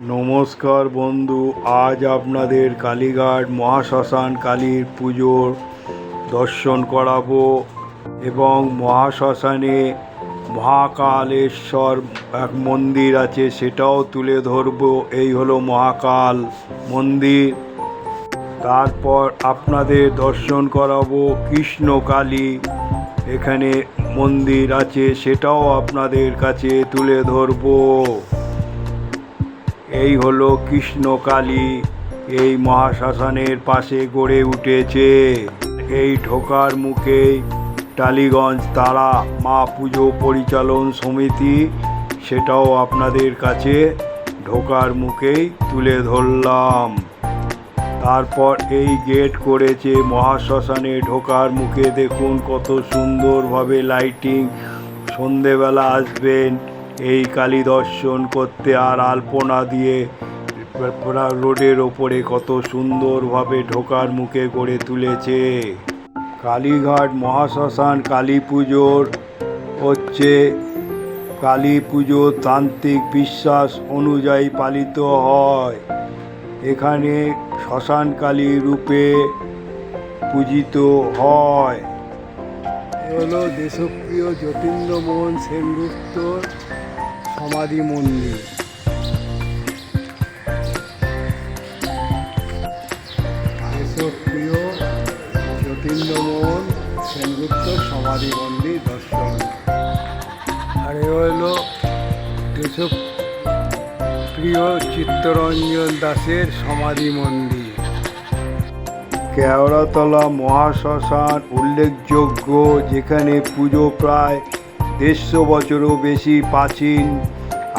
নমস্কার বন্ধু, আজ আপনাদের কালীঘাট মহাশ্মশান কালীর পুজোর দর্শন করাবো এবং মহাশ্মশানে মহাকালেশ্বর এক মন্দির আছে, সেটাও তুলে ধরবো। এই হলো মহাকাল মন্দির। তারপর আপনাদের দর্শন করাবো কৃষ্ণকালী। এখানে মন্দির আছে, সেটাও আপনাদের কাছে তুলে ধরবো। এই হলো কৃষ্ণকালী। এই মহাশ্মশানের পাশে গড়ে উঠেছে। এই ঢোকার মুখেই টালিগঞ্জ তারা মা পুজো পরিচালন সমিতি, সেটাও আপনাদের কাছে ঢোকার মুখেই তুলে ধরলাম। তারপর এই গেট করেছে মহাশ্মশানে ঢোকার মুখে। দেখুন কত সুন্দরভাবে লাইটিং। সন্ধেবেলা আসবেন। এই কালী দর্শন করতে আর আলপনা দিয়ে রোডের ওপরে কত সুন্দরভাবে ঢোকার মুখে গড়ে তুলেছে। কালীঘাট মহাশ্মশান কালী পুজোর হচ্ছে কালী পুজো তান্ত্রিক বিশ্বাস অনুযায়ী পালিত হয়। এখানে শ্মশান কালী রূপে পূজিত হয়। হলো দেশপ্রিয় যতীন্দ্রমোহন সেনগুপ্তর সমাধি মন্দির। দেশপ্রিয় যতীন্দ্রমোহন সেনগুপ্ত সমাধি মন্দির দর্শন। আর এ হলো দেশপ্রিয় চিত্তরঞ্জন দাসের সমাধি মন্দির। কেওড়াতলা মহাশ্মশান উল্লেখযোগ্য, যেখানে পুজো প্রায় দেড়শো বছরও বেশি প্রাচীন।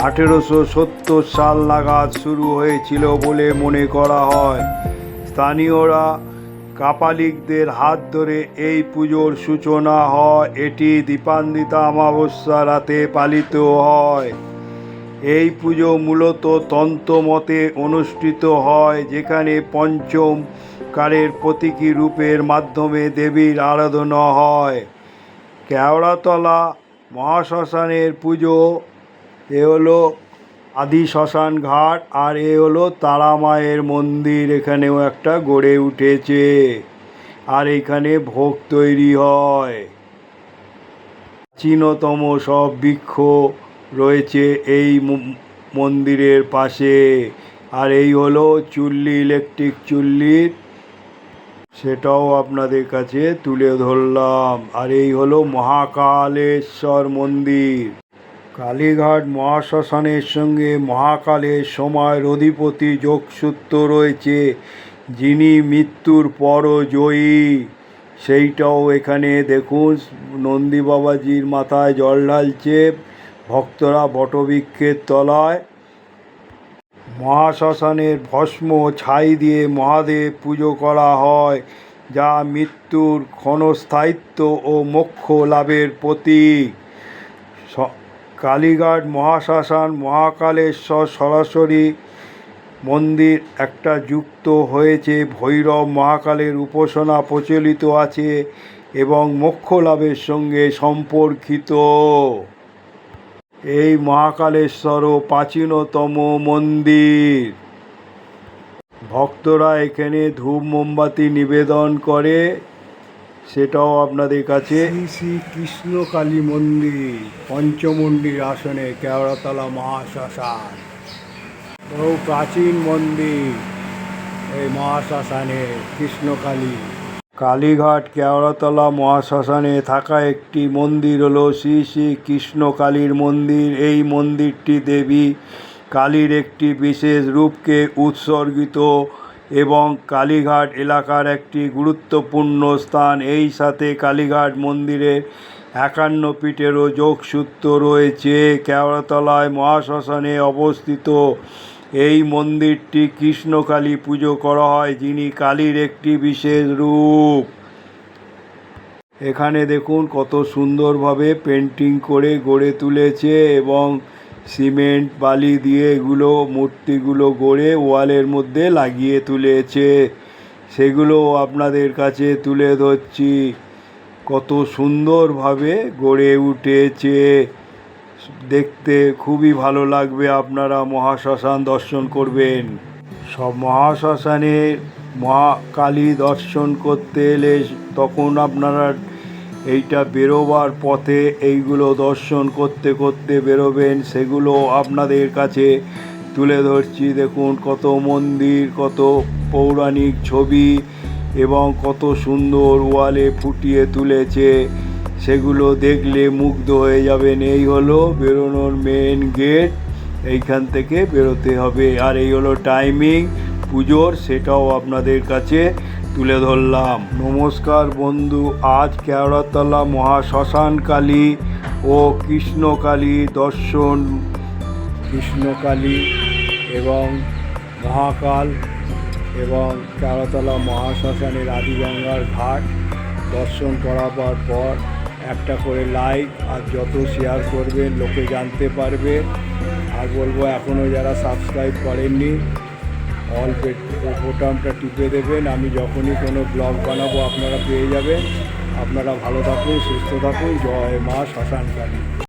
আঠেরোশো সত্তর সাল নাগাদ শুরু হয়েছিল বলে মনে করা হয়। স্থানীয়রা কাপালিকদের হাত ধরে এই পুজোর সূচনা হয়, এটি দীপান্বিতা অমাবস্যা রাতে পালিত হয়। এই পুজো মূলত তন্ত্র মতে অনুষ্ঠিত হয়, যেখানে পঞ্চম কারের প্রতীকী রূপের মাধ্যমে দেবীর আরাধনা হয়। কেওড়াতলা মহাশ্মশানের পুজো, এ হলো আদি শ্মশান ঘাট আর এ হলো তারা মায়ের মন্দির। এখানেও একটা গড়ে উঠেছে আর এখানে ভোগ তৈরি হয়। প্রাচীনতম সব বৃক্ষ রয়েছে এই মন্দিরের পাশে। আর এই হলো চুল্লি ইলেকট্রিক চুল্লির সেটাও আপনাদের কাছে তুলে ধরলাম। আর এই হলো মহাকালেশ্বর মন্দির। কালীঘাট মহাশ্মশানের সঙ্গে মহাকালের সময়ের অধিপতি যোগসূত্র রয়েছে, যিনি মৃত্যুর পরও জয়ী। সেইটাও এখানে দেখুন, নন্দী বাবাজির মাথায় জল ঢালছে, ভক্তরা বটবৃক্ষের তলায়। মহাশ্মশানের ভস্ম ছাই দিয়ে মহাদেব পুজো করা হয়, যা মৃত্যুর ক্ষণস্থায়িত্ব ও মোক্ষ লাভের প্রতীক। কালীঘাট মহাশ্মশান মহাকালেশ্বর সরাসরি মন্দির একটা যুক্ত হয়েছে, ভৈরব মহাকালের উপাসনা প্রচলিত আছে এবং মোক্ষ লাভের সঙ্গে সম্পর্কিত। এই মহাকালেশ্বরও প্রাচীনতম মন্দির। ভক্তরা এখানে ধূপ মোমবাতি নিবেদন করে, সেটাও আপনাদের কাছে। শ্রী শ্রী কৃষ্ণ কালী মন্দির পঞ্চমন্দির আসনে, কেওড়াতলা মহাশ্মশান। বহু প্রাচীন মন্দির এই মহাশ্মশানে কৃষ্ণকালী কালীঘাট, কেওড়াতলা মহাশ্মশানে থাকা একটি মন্দির হলো শ্রী শ্রী কৃষ্ণ কালীর মন্দির। এই মন্দিরটি দেবী কালীর একটি বিশেষ রূপকে উৎসর্গিত এবং কালীঘাট এলাকার একটি গুরুত্বপূর্ণ স্থান। এই সাথে কালীঘাট মন্দিরে একান্ন পীঠেরও যোগসূত্র রয়েছে। কেওড়াতলায় মহাশ্মশানে অবস্থিত এই মন্দিরটি কৃষ্ণকালী পুজো করা হয়, যিনি কালীর একটি বিশেষ রূপ। এখানে দেখুন কত সুন্দরভাবে পেন্টিং করে গড়ে তুলেছে এবং সিমেন্ট, বালি দিয়ে এগুলো, মূর্তিগুলো গড়ে ওয়ালের মধ্যে লাগিয়ে তুলেছে। সেগুলো আপনাদের কাছে তুলে ধরছি। কত সুন্দরভাবে গড়ে উঠেছে। দেখতে খুবই ভালো লাগবে, আপনারা মহাশ্মশান দর্শন করবেন। সব মহাশ্মশানে মহাকালী দর্শন করতে এলে তখন আপনারা এইটা বেরোবার পথে এইগুলো দর্শন করতে করতে বেরোবেন, সেগুলো আপনাদের কাছে তুলে ধরছি। দেখুন কত মন্দির, কত পৌরাণিক ছবি এবং কত সুন্দর ওয়ালে ফুটিয়ে তুলেছে। সেগুলো দেখলে মুগ্ধ হয়ে যাবেন। এই হলো বেরোনোর মেন গেট এইখান থেকে বেরোতে হবে। আর এই হলো টাইমিং পুজোর সেটাও আপনাদের কাছে তুলে ধরলাম। নমস্কার বন্ধু, আজ কেওড়াতলা মহাশ্মশান কালী ও কৃষ্ণকালী দর্শন। কৃষ্ণকালী এবং মহাকাল এবং কেওড়াতলা মহাশ্মশানের আদিগঙ্গার ঘাট দর্শন করাবার পর একটা করে লাইক আর যত শেয়ার করবেন লোকে জানতে পারবে। আর বলব এখনও যারা সাবস্ক্রাইব করেননি অল বোটামটা টিপে দেবেন। আমি যখনই কোনো ব্লগ বানাবো, আপনারা পেয়ে যাবেন। আপনারা ভালো থাকুন, সুস্থ থাকুন। জয় মা শ্মশানকালী